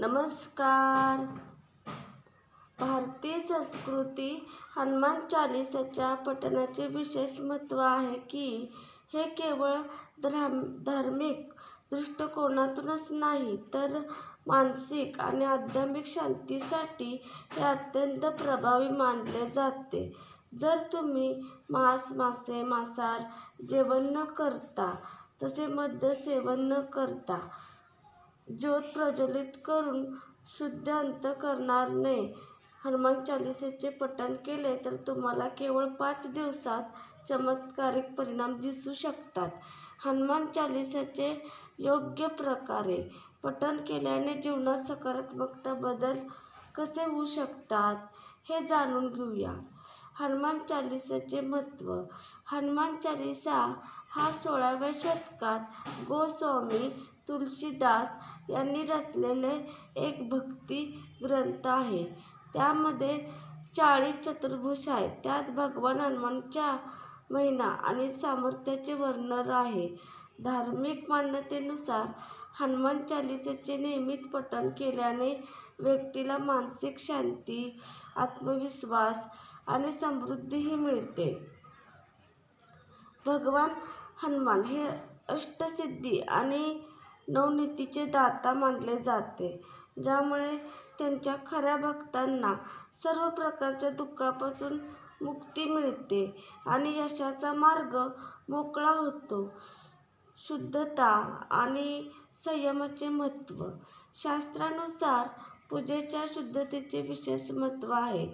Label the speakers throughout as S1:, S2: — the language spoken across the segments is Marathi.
S1: नमस्कार. भारतीय संस्कृती हनुमान चालिसाच्या पठणाचे विशेष महत्त्व आहे की हे केवळ धर्म धार्मिक दृष्टिकोनातूनच नाही तर मानसिक आणि आध्यात्मिक शांतीसाठी हे अत्यंत प्रभावी मानले जाते. जर तुम्ही मांस मासे मांसाहार जेवण न करता तसे मद्य सेवन न करता ज्योत प्रज्वलित करून शुद्ध अंत करणार नाही. हनुमान चालिसेचे पठण केले तर तुम्हाला केवळ पाच दिवसात चमत्कारिक परिणाम दिसू शकतात. हनुमान चालिसाचे योग्य प्रकारे पठण केल्याने जीवनात सकारात्मकता बदल कसे होऊ शकतात हे जाणून घेऊया. हनुमान चालिसाचे महत्त्व. हनुमान चालिसा हा सोळाव्या शतकात गोस्वामी तुलसीदास यांनी रचलेले एक भक्ती ग्रंथ आहे. त्यामध्ये चाळीस चतुर्भुज आहेत. त्यात भगवान हनुमानच्या महिना आणि सामर्थ्याचे वर्णन आहे. धार्मिक मान्यतेनुसार हनुमान चालिसेचे नियमित पठण केल्याने व्यक्तीला मानसिक शांती आत्मविश्वास आणि समृद्धीही मिळते. भगवान हनुमान हे अष्टसिद्धी आणि नवनीतीचे दाता मानले जाते ज्यामुळे त्यांच्या खऱ्या भक्तांना सर्व प्रकारच्या दुःखापासून मुक्ती मिळते आणि यशाचा मार्ग मोकळा होतो. शुद्धता आणि संयमाचे महत्त्व. शास्त्रानुसार पूजेच्या शुद्धतेचे विशेष महत्त्व आहे.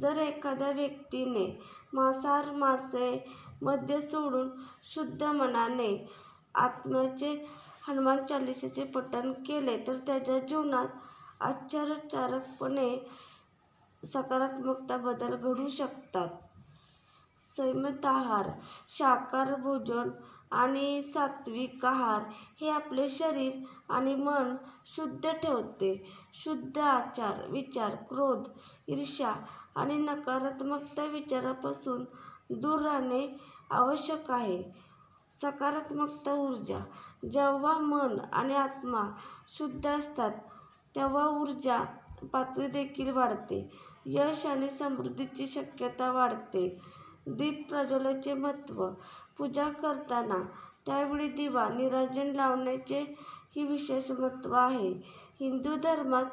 S1: जर एखाद्या व्यक्तीने मांसाहार मासे मद्य सोडून शुद्ध मनाने आत्म्याचे हनुमान चालिसेचे पठण केले तर त्याच्या जीवनात आश्चर्यकारकपणे सकारात्मकता बदल घडू शकतात. संयमित आहार शाकाहार भोजन आणि सात्विक आहार हे आपले शरीर आणि मन शुद्ध ठेवते. शुद्ध आचार विचार क्रोध ईर्ष्या आणि नकारात्मकता विचारापासून दूर राहणे आवश्यक आहे. सकारात्मकता ऊर्जा. जेव्हा मन आणि आत्मा शुद्ध असतात तेव्हा ऊर्जा पातळी देखील वाढते. यश आणि समृद्धीची शक्यता वाढते. दीप प्रज्वलाचे महत्त्व. पूजा करताना त्यावेळी दिवा निरांजन लावण्याचे ही विशेष महत्त्व आहे. हिंदू धर्मात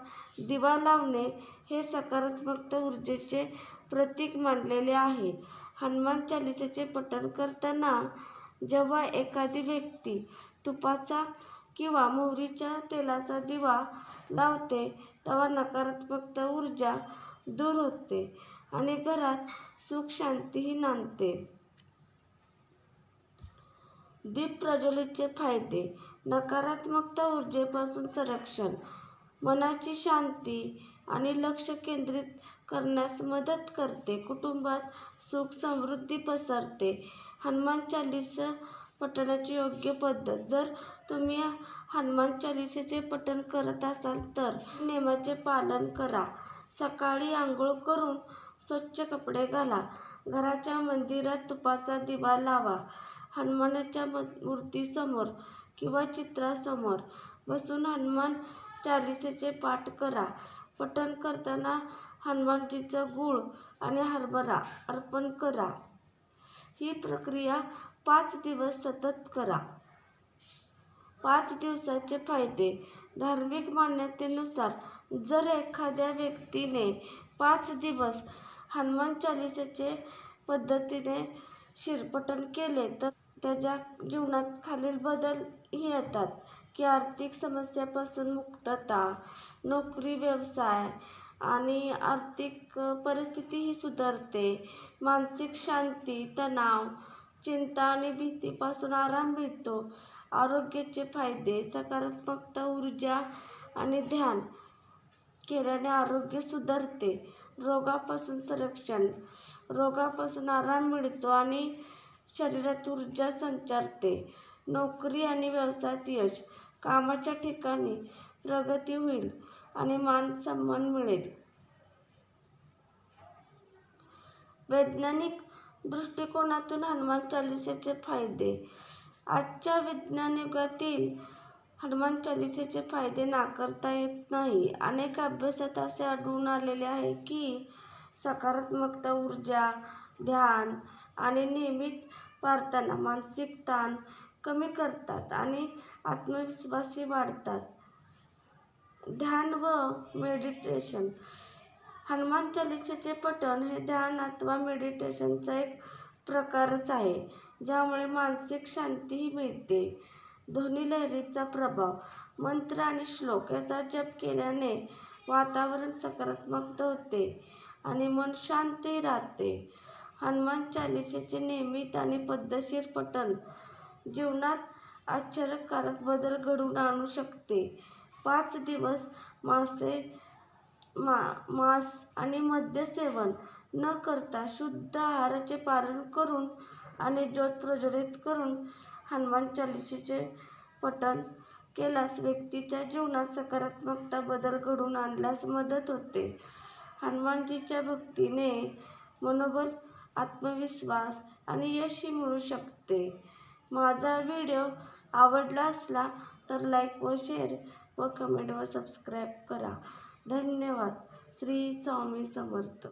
S1: दिवा लावणे हे सकारात्मकता ऊर्जेचे प्रतीक मानलेले आहे. हनुमान चालिसेचे पठण करताना जेव्हा एखादी व्यक्ती तुपाचा किंवा मोहरीच्या तेलाचा दिवा लावते तेव्हा नकारात्मकता ऊर्जा दूर होते आणि घरात सुख शांतीही नांदते. दीप प्रज्वलितचे फायदे. नकारात्मकता ऊर्जेपासून संरक्षण. मनाची शांती आणि लक्ष केंद्रित करण्यास मदत करते. कुटुंबात सुख समृद्धी पसरते. हनुमान चालीसा पठणाची योग्य पद्धत. जर तुम्ही हनुमान चालिसेचे पठण करत असाल तर नियमाचे पालन करा. सकाळी आंघोळ करून स्वच्छ कपडे घाला. घराच्या मंदिरात तुपाचा दिवा लावा. हनुमानाच्या मूर्तीसमोर किंवा चित्रासमोर बसून हनुमान चालिसेचे पाठ करा. पठण करताना हनुमानजीचं गूळ आणि हरभरा अर्पण करा. ही प्रक्रिया पाच दिवस सतत करा. पाच दिवसाचे फायदे. धार्मिक मान्यतेनुसार जर एखाद्या व्यक्तीने पाच दिवस हनुमान चालिसेचे पद्धतीने शिरपटन केले तर त्याच्या जीवनात खालील बदल ही येतात. की आर्थिक समस्यापासून मुक्तता नोकरी व्यवसाय आणि आर्थिक परिस्थितीही सुधारते. मानसिक शांती तणाव चिंता आणि भीतीपासून आराम मिळतो. आरोग्याचे फायदे सकारात्मकता ऊर्जा आणि ध्यान केल्याने आरोग्य सुधारते. रोगापासून संरक्षण रोगापासून आराम मिळतो आणि शरीरात ऊर्जा संचारते. नोकरी आणि व्यवसायात यश कामाच्या ठिकाणी प्रगती होईल आणि मान सन्मान मिळेल. वैज्ञानिक दृष्टिकोनातून हनुमान चालिसेचे फायदे. आजच्या विज्ञान युगातील हनुमान चालिसेचे फायदे नाकारता येत नाही. अनेक अभ्यासात असे आढळून आलेले आहे की सकारात्मकता ऊर्जा ध्यान आणि नियमित प्रार्थना मानसिक ताण कमी करतात आणि आत्मविश्वासही वाढतात. ध्यान व मेडिटेशन हनुमान चालिसेचे पठण हे ध्यान अथवा मेडिटेशनचा एक प्रकारच आहे ज्यामुळे मानसिक शांतीही मिळते. ध्वनी लहरीचा प्रभाव मंत्र आणि श्लोक याचा जप केल्याने वातावरण सकारात्मक होते आणि मन शांतही राहते. हनुमान चालिसेचे नियमित आणि पद्धतशीर पठण जीवनात आश्चर्यकारक बदल घडून आणू शकते. पाच दिवस मासे मा मांस आणि मद्य सेवन न करता शुद्ध आहाराचे पालन करून आणि ज्योत प्रज्वलित करून हनुमान चालिशीचे पठण केल्यास व्यक्तीच्या जीवनात सकारात्मकता बदल घडून आणल्यास मदत होते. हनुमानजीच्या भक्तीने मनोबल आत्मविश्वास आणि यशही मिळू शकते. माझा व्हिडिओ आवडला असला तर लाईक व शेअर व कमेंट व सबस्क्राईब करा. धन्यवाद. श्री स्वामी समर्थ.